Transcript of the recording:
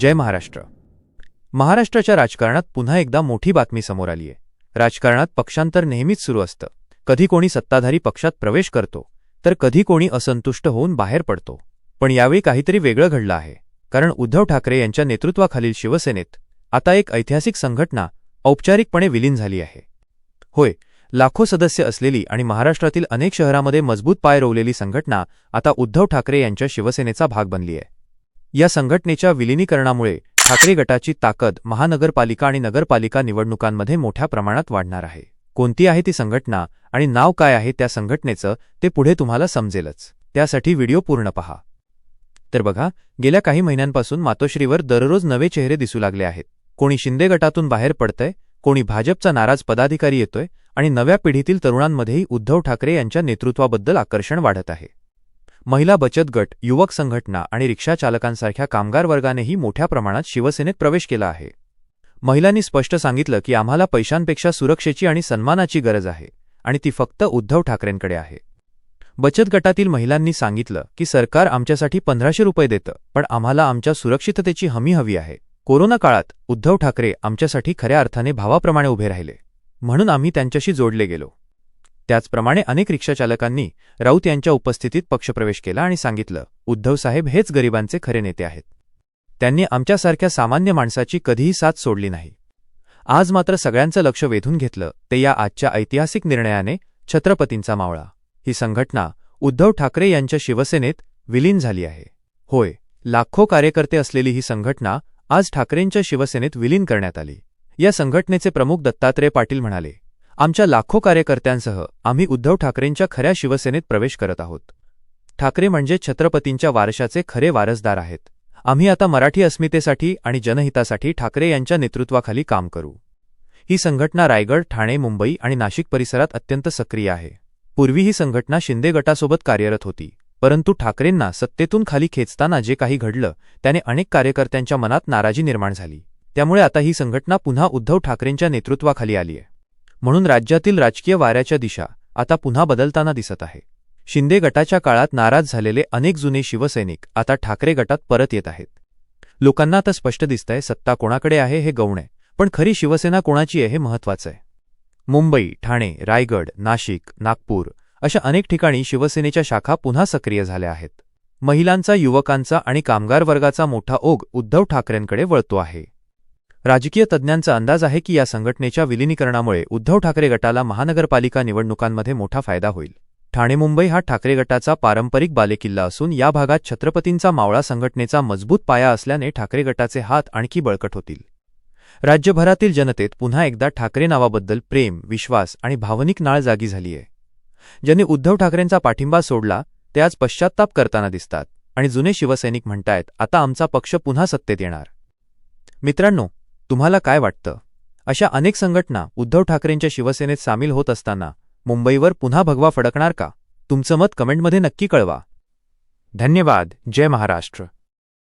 जय महाराष्ट्र. महाराष्ट्राच्या राजकारणात पुन्हा एकदा मोठी बातमी समोर आलीये. राजकारणात पक्षांतर नेहमीच सुरू असतं. कधी कोणी सत्ताधारी पक्षात प्रवेश करतो तर कधी कोणी असंतुष्ट होऊन बाहेर पडतो. पण यावेळी काहीतरी वेगळं घडलं आहे. कारण उद्धव ठाकरे यांच्या नेतृत्वाखालील शिवसेनेत आता एक ऐतिहासिक संघटना औपचारिकपणे विलीन झाली आहे. होय लाखो सदस्य असलेली आणि महाराष्ट्रातील अनेक शहरामध्ये मजबूत पाय रोवलेली संघटना आता उद्धव ठाकरे यांच्या शिवसेनेचा भाग बनली आहे या संघटनेच्या विलिनीकरणामुळे ठाकरे गटाची ताकद महानगरपालिका आणि नगरपालिका निवडणुकांमध्ये मोठ्या प्रमाणात वाढणार आहे. कोणती आहे ती संघटना आणि नाव काय आहे त्या संघटनेचं ते पुढे तुम्हाला समजेलच. त्यासाठी व्हिडिओ पूर्ण पहा. तर बघा गेल्या काही महिन्यांपासून मातोश्रीवर दररोज नवे चेहरे दिसू लागले आहेत. कोणी शिंदे गटातून बाहेर पडतंय कोणी भाजपचा नाराज पदाधिकारी येतोय आणि नव्या पिढीतील तरुणांमध्येही उद्धव ठाकरे यांच्या नेतृत्वाबद्दल आकर्षण वाढत आहे. महिला बचत गट युवक संघटना आणि रिक्षा चालकांसारख्या कामगार वर्गानेही मोठ्या प्रमाणात शिवसेनेत प्रवेश केला आहे. महिलांनी स्पष्ट सांगितलं की आम्हाला पैशांपेक्षा सुरक्षेची आणि सन्मानाची गरज आहे आणि ती फक्त उद्धव ठाकरेंकडे आहे. बचत गटातील महिलांनी सांगितलं की सरकार आमच्यासाठी पंधराशे रुपये देतं पण आम्हाला आमच्या सुरक्षिततेची हमी हवी आहे. कोरोना काळात उद्धव ठाकरे आमच्यासाठी खऱ्या अर्थाने भावाप्रमाणे उभे राहिले. म्हणून आम्ही त्यांच्याशी जोडले गेलो. त्याचप्रमाणे अनेक रिक्षाचालकांनी राऊत यांच्या उपस्थितीत पक्षप्रवेश केला आणि सांगितलं उद्धवसाहेब हेच गरिबांचे खरे नेते आहेत. त्यांनी आमच्यासारख्या सामान्य माणसाची कधीही साथ सोडली नाही. आज मात्र सगळ्यांचं लक्ष वेधून घेतलं ते या आजच्या ऐतिहासिक निर्णयाने छत्रपतींचा मावळा. ही संघटना उद्धव ठाकरे यांच्या शिवसेनेत विलीन झाली आहे. होय लाखो कार्यकर्ते असलेली ही संघटना आज ठाकरेंच्या शिवसेनेत विलीन करण्यात आली. या संघटनेचे प्रमुख दत्तात्रय पाटील म्हणाले आमच्या लाखो कार्यकर्त्यांसह आम्ही उद्धव ठाकरेंच्या खऱ्या शिवसेनेत प्रवेश करत आहोत. ठाकरे म्हणजे छत्रपतींच्या वारशाचे खरे वारसदार आहेत. आम्ही आता मराठी अस्मितेसाठी आणि जनहितासाठी ठाकरे यांच्या नेतृत्वाखाली काम करू. ही संघटना रायगड ठाणे मुंबई आणि नाशिक परिसरात अत्यंत सक्रिय आहे. पूर्वी ही संघटना शिंदे गटासोबत कार्यरत होती परंतु ठाकरेंना सत्तेतून खाली खेचताना जे काही घडलं त्याने अनेक कार्यकर्त्यांच्या मनात नाराजी निर्माण झाली. त्यामुळे आता ही संघटना पुन्हा उद्धव ठाकरेंच्या नेतृत्वाखाली आली आहे. म्हणून राज्यातील राजकीय वाऱ्याच्या दिशा आता पुन्हा बदलताना दिसत आहे. शिंदे गटाच्या काळात नाराज झालेले अनेक जुने शिवसैनिक आता ठाकरे गटात परत येत आहेत. लोकांना आता स्पष्ट दिसतंय सत्ता कोणाकडे आहे हे गौण आहे पण खरी शिवसेना कोणाची आहे हे महत्वाचं आहे. मुंबई ठाणे रायगड नाशिक नागपूर अशा अनेक ठिकाणी शिवसेनेच्या शाखा पुन्हा सक्रिय झाल्या आहेत. महिलांचा युवकांचा आणि कामगार वर्गाचा मोठा ओघ उद्धव ठाकरेंकडे वळतो आहे. राजकीय तज्ज्ञांचा अंदाज आहे की या संघटनेच्या विलिनीकरणामुळे उद्धव ठाकरे गटाला महानगरपालिका निवडणुकांमध्ये मोठा फायदा होईल. ठाणे मुंबई हा ठाकरे गटाचा पारंपरिक बालेकिल्ला असून या भागात छत्रपतींचा मावळा संघटनेचा मजबूत पाया असल्याने ठाकरे गटाचे हात आणखी बळकट होतील. राज्यभरातील जनतेत पुन्हा एकदा ठाकरे नावाबद्दल प्रेम विश्वास आणि भावनिक नाळ जागी झालीये. ज्यांनी उद्धव ठाकरेंचा पाठिंबा सोडला ते आज पश्चात्ताप करताना दिसतात आणि जुने शिवसैनिक म्हणतायत आता आमचा पक्ष पुन्हा सत्तेत येणार. मित्रांनो तुम्हाला काय वाटतं? अशा अनेक संघटना उद्धव ठाकरेंच्या शिवसेनेत सामील होत असताना मुंबईवर पुन्हा भगवा फडकणार का? तुमचं मत कमेंटमध्ये नक्की कळवा. धन्यवाद. जय महाराष्ट्र.